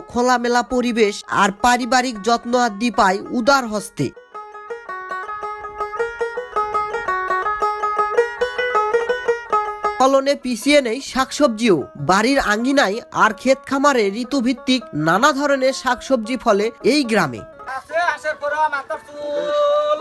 খোলামেলা পরিবেশ আর পারিবারিক যত্ন আদি পায় উদার হস্তে। ফলনে পিছিয়ে নেই শাকসবজিও। বাড়ির আঙ্গিনায় আর ক্ষেত খামারে ঋতুভিত্তিক নানা ধরনের শাকসবজি ফলে এই গ্রামে। চুল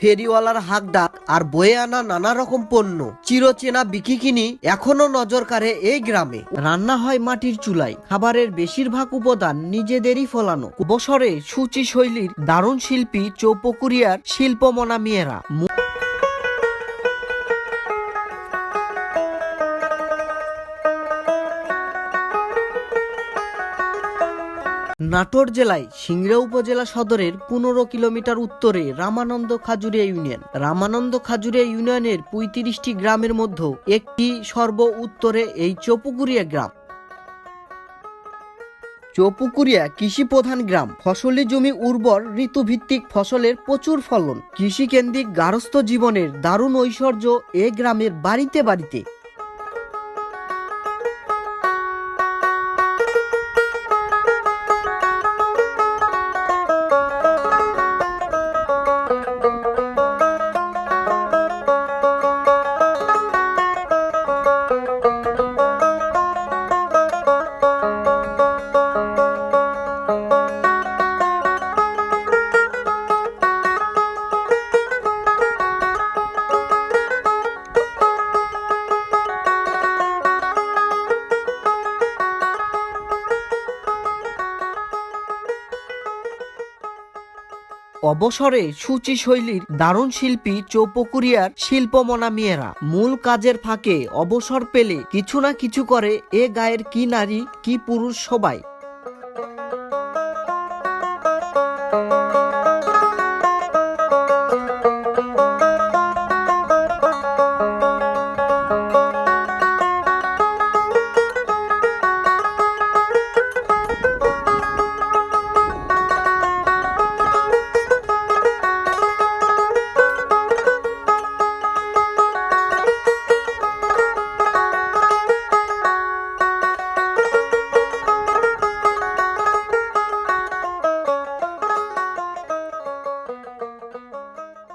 ফেরিওয়ালার হাক ডাক আর বয়ে আনা নানা রকম পণ্য। চিরচেনা বিকিকিনি এখনও নজর কাড়ে এই গ্রামে। রান্না হয় মাটির চুলায়। খাবারের বেশিরভাগ উপাদান নিজেদেরই ফলানো। বছরে সূচি শৈলীর দারুণ শিল্পী চৌপকুরিয়ার শিল্পমনা মেয়েরা। নাটোর জেলায় সিংড়া উপজেলা সদরের পনেরো কিলোমিটার উত্তরে রামানন্দ খাজুরিয়া ইউনিয়ন। রামানন্দ খাজুরিয়া ইউনিয়নের পঁয়ত্রিশটি গ্রামের মধ্যে একটি সর্ব উত্তরে এই চৌপুকুরিয়া গ্রাম। চৌপুকুরিয়া কৃষি প্রধান গ্রাম। ফসলি জমি উর্বর ঋতুভিত্তিক ফসলের প্রচুর ফলন। কৃষিকেন্দ্রিক গারস্থ জীবনের দারুণ ঐশ্বর্য এ গ্রামের বাড়িতে বাড়িতে। অবসরে সূচি শৈলীর দারুণ শিল্পী চৌপকুরিয়ার শিল্পমনা মেয়েরা মূল কাজের ফাঁকে অবসর পেলে কিছু না কিছু করে এ গায়ের কি নারী, কি পুরুষ সবাই।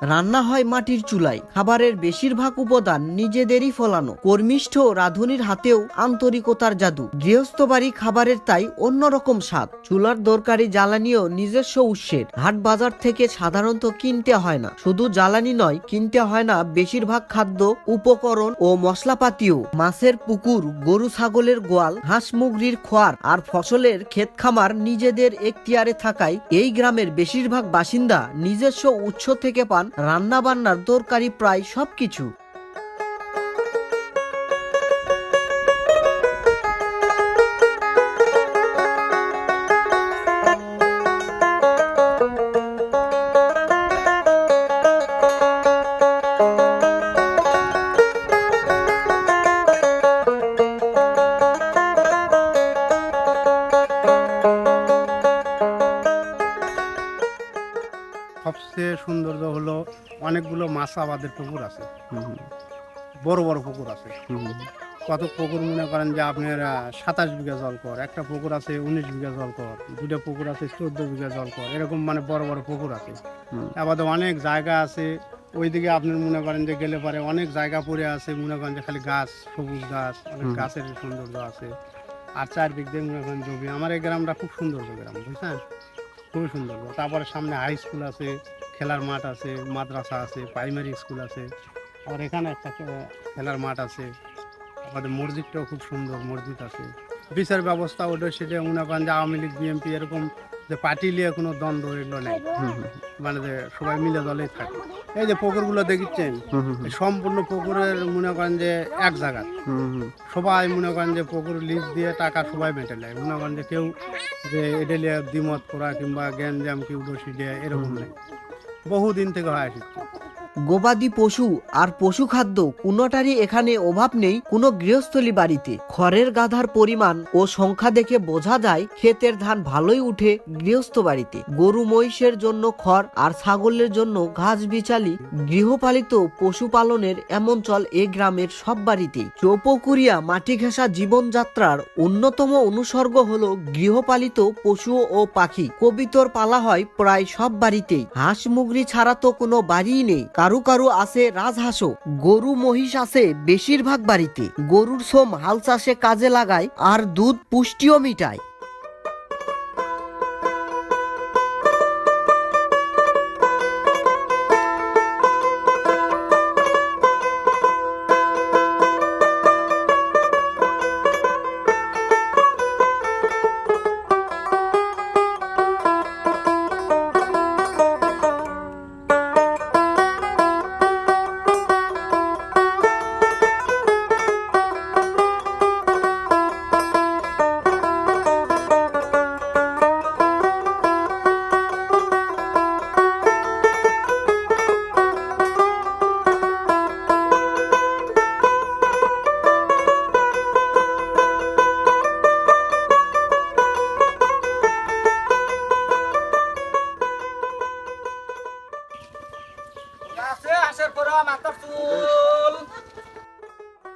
রান্না হয় মাটির চুলায়। খাবারের বেশিরভাগ উপাদান নিজেদেরই ফলানো। কর্মিষ্ঠ রাঁধুনির হাতেও আন্তরিকতার জাদু। গৃহস্থ বাড়ি খাবারের তাই অন্যরকম স্বাদ। চুলার দরকারি জ্বালানিও নিজস্ব উৎসের। হাট বাজার থেকে সাধারণত কিনতে হয় না। শুধু জ্বালানি নয়, কিনতে হয় না বেশিরভাগ খাদ্য, উপকরণ ও মশলাপাতিও। মাছের পুকুর, গরু ছাগলের গোয়াল, হাঁস মুগরির খোয়ার আর ফসলের ক্ষেত খামার নিজেদের এখতিয়ারে থাকায় এই গ্রামের বেশিরভাগ বাসিন্দা নিজস্ব উৎস থেকে পান রান্না বান্নার দরকারি প্রায় সবকিছু। সবচেয়ে সৌন্দর্য হলো অনেকগুলো মাছ আবাদের পুকুর আছে। বড় বড় পুকুর আছে। কত পুকুর মনে করেন যে আপনার সাতাশ বিঘা জল কর একটা পুকুর আছে উনিশ বিঘা জল কর দুটো পুকুর আছে চোদ্দ বিঘা জল কর এরকম মানে বড় বড় পুকুর আছে। আবার অনেক জায়গা আছে ওইদিকে আপনার মনে করেন যে গেলে পরে অনেক জায়গা পড়ে আছে মনে করেন যে খালি গাছ সবুজ গাছ অনেক গাছের সৌন্দর্য আছে। আর চারদিক দিয়ে মনে করেন জমি আমার এই গ্রামটা খুব সুন্দর গ্রাম বুঝছেন? খুবই সুন্দর। তারপরে সামনে হাই স্কুল আছে। খেলার মাঠ আছে মাদ্রাসা আছে প্রাইমারি স্কুল আছে। আর এখানে একটা খেলার মাঠ আছে। আমাদের মসজিদটাও খুব সুন্দর মসজিদ আছে। বিচার ব্যবস্থা ওটা সেটা মনে করেন যে আওয়ামী লীগ বিএনপি এরকম যে পার্টি নিয়ে কোনো দ্বন্দ্ব এগুলো নেই। মানে যে সবাই মিলে দলেই থাকে। এই যে পুকুরগুলো দেখিচ্ছেন সম্পূর্ণ পুকুরের মনে করেন যে এক জায়গা সবাই মনে করেন যে পুকুর লিজ দিয়ে টাকা সবাই মেটে নেয়। মনে করেন যে কেউ যে এটা নিয়ে দ্বিমত করা কিংবা জ্ঞান জ্যাম কেউ দোষী দেয় এরকম নেই। বহুদিন থেকে হয়ে আসছে গবাদি পশু আর পশু খাদ্য কোনোটারই এখানে অভাব নেই কোনো গৃহস্থলী বাড়িতে। খড়ের গাধার পরিমাণ ও সংখ্যা দেখে বোঝা যায় ক্ষেতের ধান ভালোই উঠে গৃহস্থ বাড়িতে। গরু মহিষের জন্য খড় আর ছাগলের জন্য ঘাস বিচালি গৃহপালিত পশুপালনের এমন চল এ গ্রামের সব বাড়িতেই। চৌপকুরিয়া মাটি ঘেঁষা জীবনযাত্রার অন্যতম অনুসর্গ হল গৃহপালিত পশু ও পাখি। কবিতর পালা হয় প্রায় সব বাড়িতেই। হাঁস মুগরি ছাড়া তো কোনো বাড়িই নেই। কারু কারু আছে রাজহাঁসও গরু, মহিষ আছে বেশিরভাগ বাড়িতে। গরুর সোম হাল চাষে কাজে লাগায় আর দুধ পুষ্টিও মিটায়।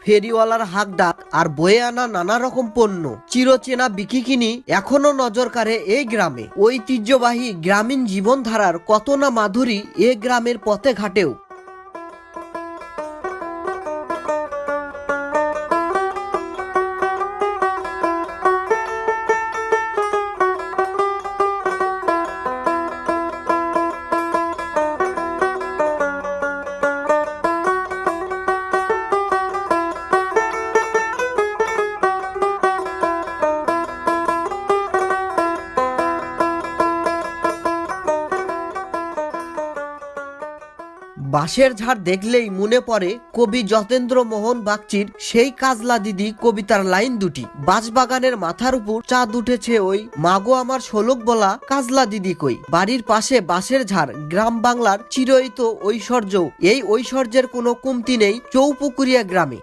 ফেরিওয়ালার হাক ডাক আর বয়ে আনা নানা রকম পণ্য। চিরচেনা বিকিকিনি এখনও নজর কাড়ে এই গ্রামে। ঐতিহ্যবাহী গ্রামীণ জীবনধারার কত না মাধুরী এ গ্রামের পথে ঘাটেও। বাঁশের ঝাড় দেখলেই মনে পড়ে কবি যতেন্দ্র মোহন বাগচির সেই কাজলা দিদি কবিতার লাইন দুটি। বাঁশবাগানের মাথার উপর চাঁদ উঠেছে ওই, মাগো আমার শোলক বলা কাজলা দিদি কই? বাড়ির পাশে বাঁশের ঝাড়, গ্রাম বাংলার চিরয়িত ঐশ্বর্য। এই ঐশ্বর্যের কোনো কমতি নেই চৌপুকুরিয়া গ্রামে।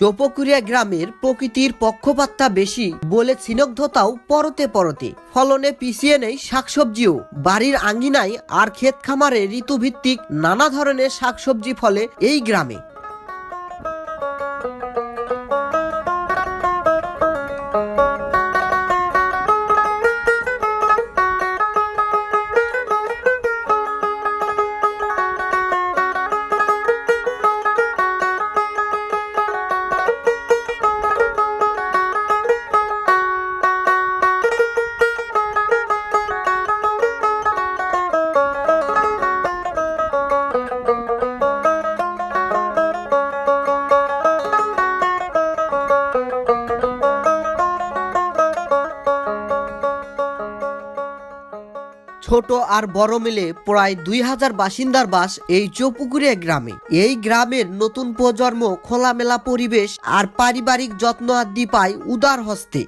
চৌপকুরিয়া গ্রামের প্রকৃতির পক্ষপাতটা বেশি বলে স্নিগ্ধতাও পরতে পরতে। ফলনে পিছিয়ে নেই শাকসবজিও। বাড়ির আঙ্গিনায় আর ক্ষেত খামারে ঋতুভিত্তিক নানা ধরনের শাকসবজি ফলে এই গ্রামে। ছোট আর বড় মিলে প্রায় দুই হাজার বাসিন্দার বাস এই চৌপুকুরিয়া গ্রামে। এই গ্রামের নতুন প্রজন্ম খোলামেলা পরিবেশ আর পারিবারিক যত্ন আদি পায় উদার হস্তে।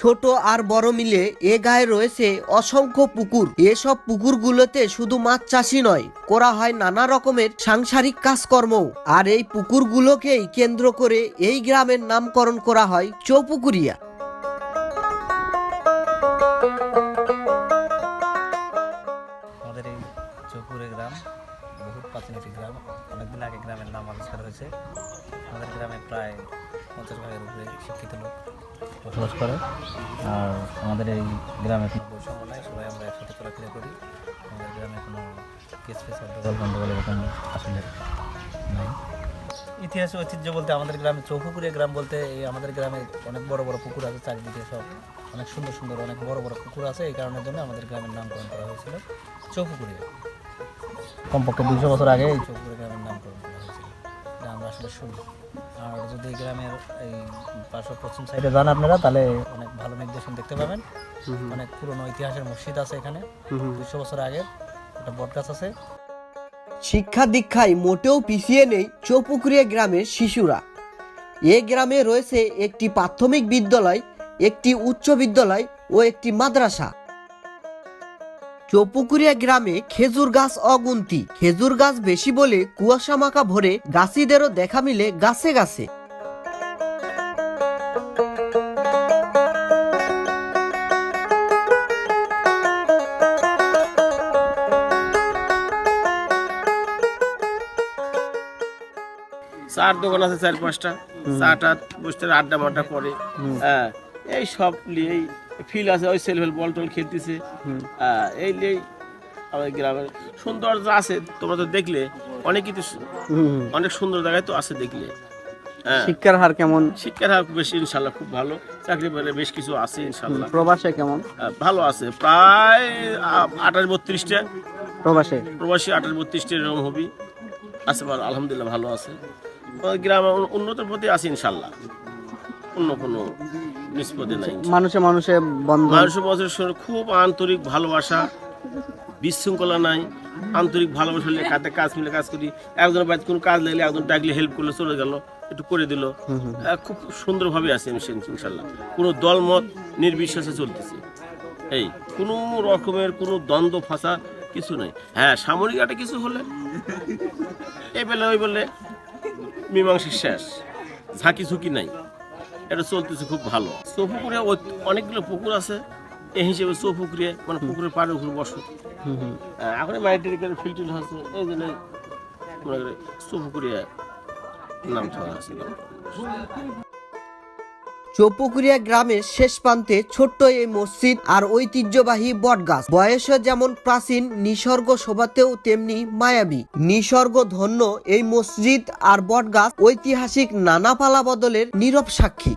ছোট আর বড় মিলে এ গায়ে রয়েছে অসংখ্য পুকুর। এসব পুকুরগুলোতে শুধু মাছ চাষই নয়, করা হয় নানা রকমের সাংসারিক কাজকর্ম আর এই পুকুরগুলোকেই কেন্দ্র করে এই গ্রামের নামকরণ করা হয় চৌপুকুরিয়া। আমাদের এই চৌপুরে গ্রাম প্রাচীন একটি গ্রাম। অনেকদিন আগে গ্রামের নাম আবিষ্কার হয়েছে। আমাদের গ্রামে প্রায় পঞ্চাশ ভাগের উপরে শিক্ষিত লোক বসবাস করে। আর আমাদের এই গ্রামে কোনো বৈষম্য নাই সবাই আমরা একসাথে চলাফেরা করি। আমাদের গ্রামে কোনো কেস ফেস গন্ডগোল এরকম আসলে নাই। ইতিহাস ঐতিহ্য বলতে আমাদের গ্রামে চৌপুকুরিয়া গ্রাম বলতে এই আমাদের গ্রামে অনেক বড় বড় পুকুর আছে চারিদিকে সব অনেক সুন্দর সুন্দর অনেক বড় বড় পুকুর আছে এই কারণের জন্য আমাদের গ্রামের নামকরণ করা হয়েছিল চৌপুকুরিয়া কমপক্ষে দুশো বছর আগে এই চৌপুকুরিয়া গ্রামের নামকরণ করা হয়েছিল। আমরা আসলে শুনি আর যদি গ্রামের এই পার্শ্ব পশ্চিম সাইডে যান আপনারা তাহলে অনেক ভালো নির্দেশন দেখতে পাবেন। অনেক পুরনো ইতিহাসের মসজিদ আছে এখানে। দুশো বছর আগের একটা বটগাছ আছে। শিক্ষা দীক্ষায় মোটেও পিছিয়ে নেই চৌপুকুরিয়া গ্রামের শিশুরা। এ গ্রামে রয়েছে একটি প্রাথমিক বিদ্যালয় একটি উচ্চ বিদ্যালয় ও একটি মাদ্রাসা। চৌপুকুরিয়া গ্রামে খেজুর গাছ অগুন্তি। খেজুর গাছ বেশি বলে কুয়াশা মাখা ভরে গাছিদেরও দেখা মিলে গাছে গাছে। চার দোকান আছে চার পাঁচটা। চাটা বসতে আড্ডা মাড্ডা করে। হ্যাঁ এই সব নিয়েই ফিল আছে ওই সেল ফেল বল টল খেলতেছে এই নিয়েই আমাদের গ্রামের সৌন্দর্য আছে তোমরা তো দেখলে অনেক কিছু অনেক সুন্দর জায়গায় তো আছে দেখলে। হ্যাঁ। শিক্ষার হার কেমন? শিক্ষার হার বেশি ইনশাল্লাহ খুব ভালো। চাকরি বাকরি বেশ কিছু আছে ইনশাল্লাহ। প্রবাসে কেমন? ভালো আছে। প্রায় আঠাশ বত্রিশটা। প্রবাসে? প্রবাসী আঠাশ বত্রিশটা এরকম হবি। আছে আলহামদুলিল্লাহ ভালো আছে। গ্রাম উন্নতির প্রতি আছে ইনশাল্লাহ। অন্য কোনো নিষ্পত্তি নাই। মানুষে মানুষে বন্ধন মানুষের খুব আন্তরিক ভালোবাসা বিশৃঙ্খলা নাই। আন্তরিক ভালোবাসা হলে কাতে কাজ মিলে কাজ করি। একজনের বাড়িতে কোনো কাজ লাগলে একজন ডাকলে হেল্প করলে চলে গেল একটু করে দিল। খুব সুন্দরভাবে আছে ইনশাল্লাহ। কোনো দলমত নির্বিশ্বাসে চলতেছে। এই কোনো রকমের কোনো দ্বন্দ্ব ফাঁসা কিছু নেই। হ্যাঁ সামরিক একটা কিছু হলে এই বেলে ওই বলে মীমাংসা শেষ। ঝাঁকি ঝুঁকি নাই। এটা চলতেছে খুব ভালো। চৌপুকুরে অনেকগুলো পুকুর আছে এই হিসেবে চৌপুকুরে মানে পুকুরের পাড়ের উপর বসত এখন মাইটেরিক্যাল ফিল্টার আছে এই জন্য মনে করে চৌপুকুরে নাম আছে চৌপুকুরিয়া গ্রামের শেষ প্রান্তে ছোট্ট এই মসজিদ আর ঐতিহ্যবাহী বটগাছ। বয়সে যেমন প্রাচীন, নিসর্গ শোভাতেও তেমনি মায়াবী। নিসর্গ ধন্য এই মসজিদ আর বটগাছ ঐতিহাসিক নানা পালা বদলের নীরব সাক্ষী।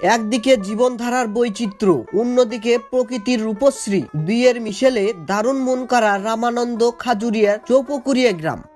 একদিকে জীবনধারার বৈচিত্র্য, অন্যদিকে প্রকৃতির রূপশ্রী। দুইয়ের মিশেলে দারুণ মন করা রামানন্দ খাজুরিয়ার চৌপকুরিয়া গ্রাম।